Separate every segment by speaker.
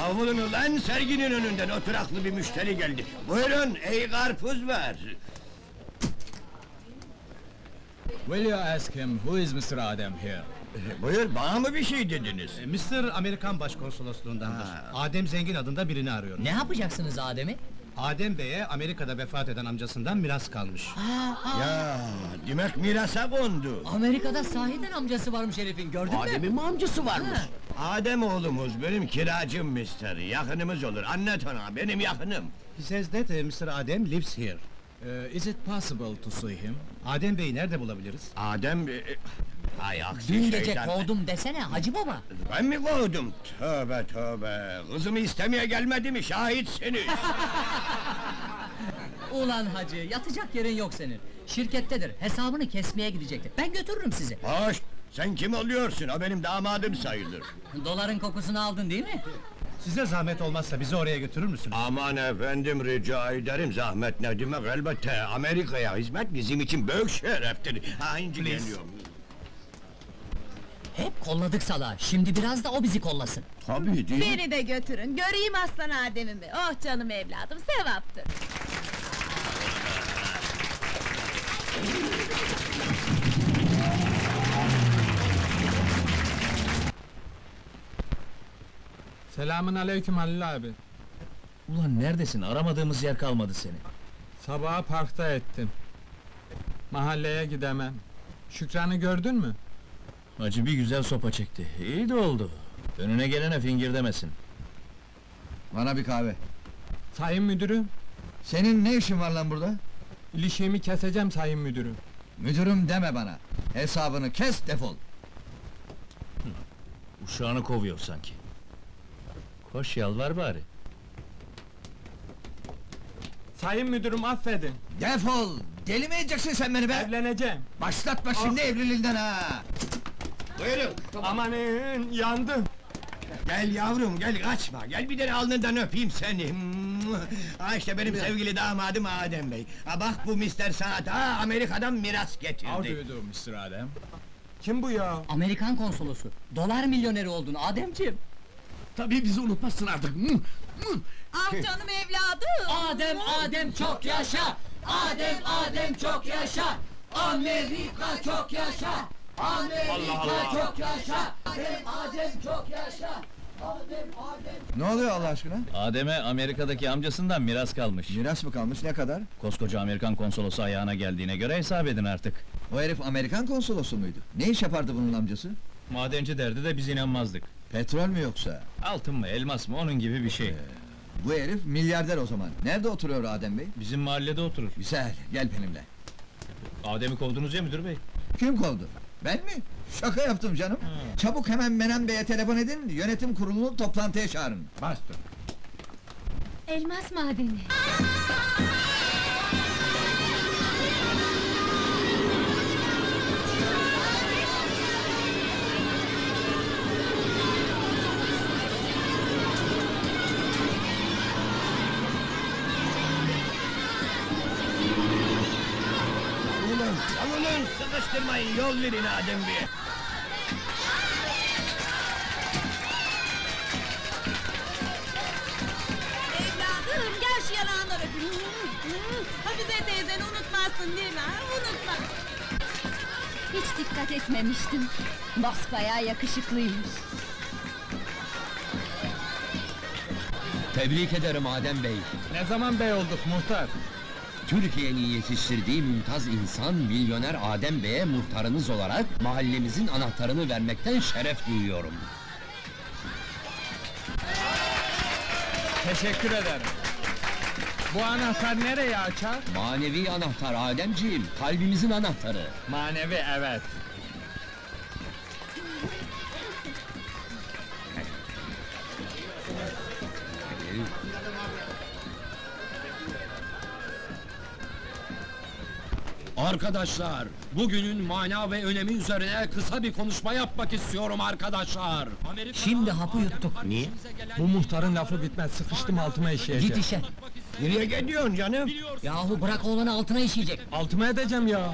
Speaker 1: Davulun ulan serginin önünden oturaklı bir müşteri geldi. Buyurun ey karpuz var.
Speaker 2: Will you ask him who is Mr. Adem here?
Speaker 1: E, Buyur bana mı bir şey dediniz?
Speaker 3: Mr. Amerikan Başkonsolosluğundandır. Adem Zengin adında birini arıyorum.
Speaker 4: Ne yapacaksınız Adem'i?
Speaker 3: Adem Bey'e Amerika'da vefat eden amcasından miras kalmış.
Speaker 1: Ya demek mirasa kondu.
Speaker 4: Amerika'da sahiden amcası varmış herifin gördün mü?
Speaker 5: Adem'in mi amcası varmış?
Speaker 1: Adem oğlumuz benim kiracım mister. Yakınımız olur. Anlat ona benim yakınım.
Speaker 3: He says that uh, Mr. Adem lives here.
Speaker 2: Uh, is it possible to see him?
Speaker 3: Adem Bey'i nerede bulabiliriz?
Speaker 1: Adem... e, e, Ay aksi
Speaker 4: Dün gece
Speaker 1: şeytan.
Speaker 4: kovdum desene Hacı Baba.
Speaker 1: Ben mi kovdum? Tövbe tövbe. Kızımı istemeye gelmedi mi? Şahitsiniz.
Speaker 4: Ulan Hacı yatacak yerin yok senin. Şirkettedir hesabını kesmeye gidecekti. Ben götürürüm sizi.
Speaker 1: Hoş. Sen kim oluyorsun? O benim damadım sayılır.
Speaker 4: Doların kokusunu aldın değil mi?
Speaker 3: Size zahmet olmazsa bizi oraya götürür müsünüz?
Speaker 1: Aman efendim rica ederim zahmet ne demek elbette Amerika'ya hizmet bizim için büyük şereftir. Ha inci geliyorum.
Speaker 4: Hep kolladık sala. Şimdi biraz da o bizi kollasın.
Speaker 1: Tabii değil mi?
Speaker 6: Beni de götürün, göreyim aslan Adem'imi. Oh canım evladım, sevaptır.
Speaker 2: Selamun aleyküm Halil abi.
Speaker 5: Ulan neredesin? Aramadığımız yer kalmadı seni.
Speaker 2: Sabaha parkta ettim. Mahalleye gidemem. Şükran'ı gördün mü?
Speaker 5: Hacı bir güzel sopa çekti. İyi de oldu. Önüne gelene fingir demesin.
Speaker 7: Bana bir kahve.
Speaker 2: Sayın müdürüm,
Speaker 7: Senin ne işin var lan burada?
Speaker 2: ilişiğimi keseceğim sayın müdürüm.
Speaker 7: Müdürüm deme bana. Hesabını kes defol.
Speaker 5: Uşağını kovuyor sanki. Koş yalvar bari.
Speaker 2: Sayın müdürüm affedin,
Speaker 7: Defol! Deli mi edeceksin sen beni be?
Speaker 2: evleneceğim.
Speaker 7: Başlatma şimdi evliliğinden ha!
Speaker 1: Buyurun.
Speaker 2: Amanın yandım.
Speaker 1: Gel yavrum gel kaçma. Gel bir de alnından öpeyim seni. Ha işte benim sevgili damadım Adem Bey. Ha bak bu Mister sana ta Amerika'dan miras
Speaker 2: How do
Speaker 1: getirdi.
Speaker 2: you do Mr. Adem? Kim bu ya?
Speaker 4: Amerikan konsolosu. Dolar milyoneri oldun Ademciğim.
Speaker 5: Tabii bizi unutmazsın artık.
Speaker 6: Ah canım evladım!
Speaker 4: Adem Adem çok yaşa. Adem Adem çok yaşa. Amerika çok yaşa. Amerika çok yaşa. Adem Adem çok yaşa. Adem Adem
Speaker 7: Ne oluyor Allah aşkına?
Speaker 5: Adem'e Amerika'daki amcasından miras kalmış.
Speaker 7: Miras mı kalmış ne kadar?
Speaker 5: Koskoca Amerikan konsolosu ayağına geldiğine göre hesap edin artık.
Speaker 7: O herif Amerikan konsolosu muydu? Ne iş yapardı bunun amcası?
Speaker 5: Madenci derdi de biz inanmazdık.
Speaker 7: Petrol mü yoksa?
Speaker 5: Altın mı elmas mı onun gibi bir şey.
Speaker 7: Bu herif milyarder o zaman. Nerede oturuyor Adem Bey?
Speaker 5: Bizim mahallede oturur.
Speaker 7: Güzel, gel benimle.
Speaker 5: Adem'i kovdunuz ya müdür bey.
Speaker 7: Kim kovdu? Ben mi? Şaka yaptım canım. Çabuk hemen Menem Bey'e telefon edin, yönetim kurulunu toplantıya çağırın.
Speaker 2: Bastım.
Speaker 6: Elmas madeni.
Speaker 1: Alının sıkıştırmayın yol verin Adem Bey'e.
Speaker 6: Evladım, gel şu yanağından öpeyim. Hafize teyzeni unutmazsın değil mi? ha? Unutma. Hiç dikkat etmemiştim. Basbayağı yakışıklıymış.
Speaker 8: Tebrik ederim Adem Bey.
Speaker 2: Ne zaman bey olduk muhtar?
Speaker 8: Türkiye'nin yetiştirdiği mümtaz insan milyoner Adem Bey'e muhtarınız olarak mahallemizin anahtarını vermekten şeref duyuyorum.
Speaker 2: Teşekkür ederim. Bu anahtar nereye açar?
Speaker 8: Manevi anahtar Ademciğim, kalbimizin anahtarı.
Speaker 2: Manevi evet.
Speaker 8: Arkadaşlar, bugünün mana ve önemi üzerine kısa bir konuşma yapmak istiyorum arkadaşlar.
Speaker 4: Şimdi hapı yuttuk.
Speaker 1: Niye?
Speaker 2: Bu muhtarın lafı bitmez, sıkıştım altıma işeyeceğim.
Speaker 4: Git işe.
Speaker 1: Nereye gidiyorsun canım?
Speaker 4: Yahu bırak oğlanı altına işeyecek.
Speaker 2: Altıma edeceğim ya.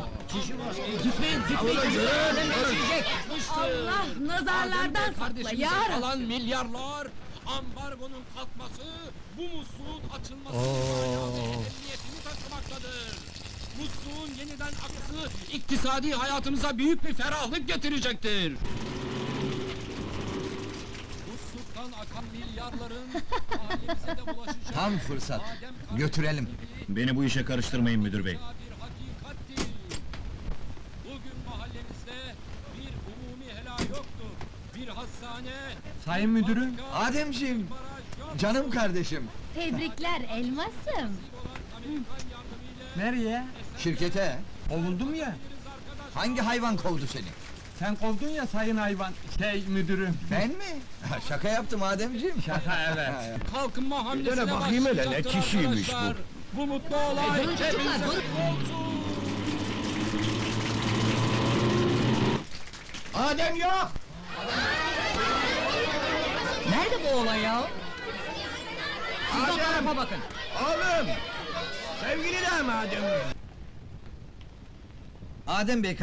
Speaker 4: Gitmeyin gitmeyin. İşeyecek.
Speaker 6: Allah nazarlardan sakla ya Rabbi.
Speaker 8: Alan milyarlar
Speaker 9: ambargonun kalkması bu musluğun açılması ehemmiyetini taşımaktadır. Musluğun yeniden akısı iktisadi hayatımıza büyük bir ferahlık getirecektir. Musluktan akan milyarların mahallemize de bulaşacak.
Speaker 7: Tam fırsat.
Speaker 9: Adem
Speaker 7: Götürelim.
Speaker 5: Beni bu işe karıştırmayın müdür bey.
Speaker 9: bir. Bugün mahallemizde bir umumi helal yoktur. Bir hastane,
Speaker 2: Sayın müdürüm.
Speaker 7: Ademciğim, canım kardeşim.
Speaker 6: Tebrikler elmasım.
Speaker 9: olan Amerikan yardımıyla
Speaker 2: Nereye?
Speaker 7: Şirkete.
Speaker 2: Kovuldum ya.
Speaker 7: Hangi hayvan kovdu seni?
Speaker 2: Sen kovdun ya sayın hayvan. Şey müdürüm.
Speaker 7: Ben mi? Şaka yaptım Ademciğim.
Speaker 2: Şaka evet.
Speaker 9: kalkınma hamlesine
Speaker 1: dene bakayım hele, ne kişiymiş bu?
Speaker 9: Bu mutlu olay
Speaker 6: durun çocuklar, durun.
Speaker 1: Adem yok!
Speaker 4: Nerede bu oğlan ya? Siz o tarafa bakın.
Speaker 1: Oğlum! Sevgili damadım!
Speaker 7: Adem Bey kardeşim.